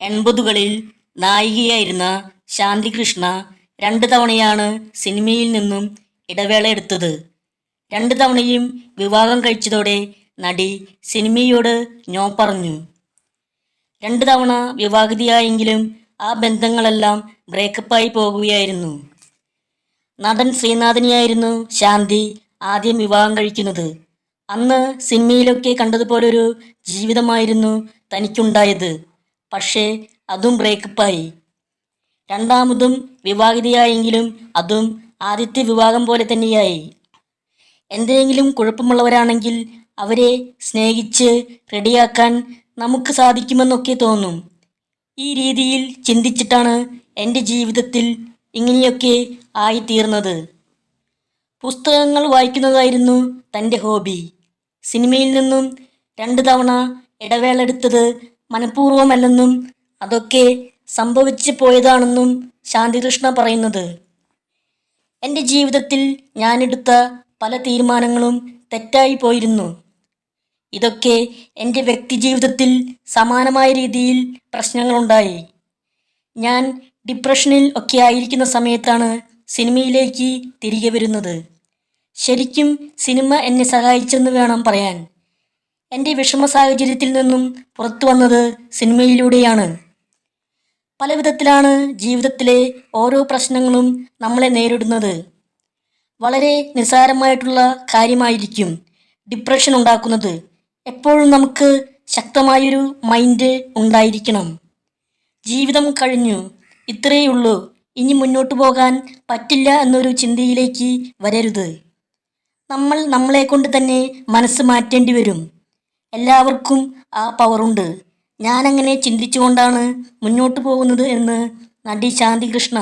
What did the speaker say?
എൺപതുകളിൽ നായികയായിരുന്ന ശാന്തി കൃഷ്ണ രണ്ട് തവണയാണ് സിനിമയിൽ നിന്നും ഇടവേള എടുത്തത്. രണ്ട് തവണയും വിവാഹം കഴിച്ചതോടെ നടി സിനിമയോട് ഞോ പറഞ്ഞു. രണ്ട് തവണ വിവാഹിതയായെങ്കിലും ആ ബന്ധങ്ങളെല്ലാം ബ്രേക്കപ്പായി പോകുകയായിരുന്നു. നടൻ ശ്രീനാഥനെയായിരുന്നു ശാന്തി ആദ്യം വിവാഹം കഴിക്കുന്നത്. അന്ന് സിനിമയിലൊക്കെ കണ്ടതുപോലൊരു ജീവിതമായിരുന്നു തനിക്കുണ്ടായത്. പക്ഷേ അതും ബ്രേക്കപ്പായി രണ്ടാമതും വിവാഹിതയായെങ്കിലും അതും ആദ്യത്തെ വിവാഹം പോലെ തന്നെയായി. എന്തെങ്കിലും കുഴപ്പമുള്ളവരാണെങ്കിൽ അവരെ സ്നേഹിച്ച് റെഡിയാക്കാൻ നമുക്ക് സാധിക്കുമെന്നൊക്കെ തോന്നും. ഈ രീതിയിൽ ചിന്തിച്ചിട്ടാണ് എന്റെ ജീവിതത്തിൽ ഇങ്ങനെയൊക്കെ ആയിത്തീർന്നത്. പുസ്തകങ്ങൾ വായിക്കുന്നതായിരുന്നു തന്റെ ഹോബി. സിനിമയിൽ നിന്നും രണ്ട് തവണ ഇടവേള എടുത്തത് മനഃപൂർവമല്ലെന്നും അതൊക്കെ സംഭവിച്ചു പോയതാണെന്നും ശാന്തികൃഷ്ണ പറയുന്നത്. എന്റെ ജീവിതത്തിൽ ഞാനെടുത്ത പല തീരുമാനങ്ങളും തെറ്റായി പോയിരുന്നു. ഇതൊക്കെ എന്റെ വ്യക്തിജീവിതത്തിൽ സമാനമായ രീതിയിൽ പ്രശ്നങ്ങളുണ്ടായി. ഞാൻ ഡിപ്രഷനിൽ ഒക്കെ ആയിരിക്കുന്ന സമയത്താണ് സിനിമയിലേക്ക് തിരികെ വരുന്നത്. ശരിക്കും സിനിമ എന്നെ സഹായിച്ചെന്ന് വേണം പറയാൻ. എന്റെ വിഷമ സാഹചര്യത്തിൽ നിന്നും പുറത്തു വന്നത് സിനിമയിലൂടെയാണ്. പല വിധത്തിലാണ് ജീവിതത്തിലെ ഓരോ പ്രശ്നങ്ങളും നമ്മളെ നേരിടുന്നത്. വളരെ നിസ്സാരമായിട്ടുള്ള കാര്യമായിരിക്കും ഡിപ്രഷൻ ഉണ്ടാക്കുന്നത്. എപ്പോഴും നമുക്ക് ശക്തമായൊരു മൈൻഡ് ഉണ്ടായിരിക്കണം. ജീവിതം കഴിഞ്ഞു. ഇത്രയേ ഉള്ളൂ. ഇനി മുന്നോട്ട് പോകാൻ പറ്റില്ല എന്നൊരു ചിന്തയിലേക്ക് വരരുത്. നമ്മൾ നമ്മളെ കൊണ്ട് തന്നെ മനസ്സ് മാറ്റേണ്ടി വരും. എല്ലാവർക്കും ആ പവറുണ്ട് ഞാനങ്ങനെ ചിന്തിച്ചുകൊണ്ടാണ് മുന്നോട്ട് പോകുന്നത് എന്ന് നടി ശാന്തികൃഷ്ണ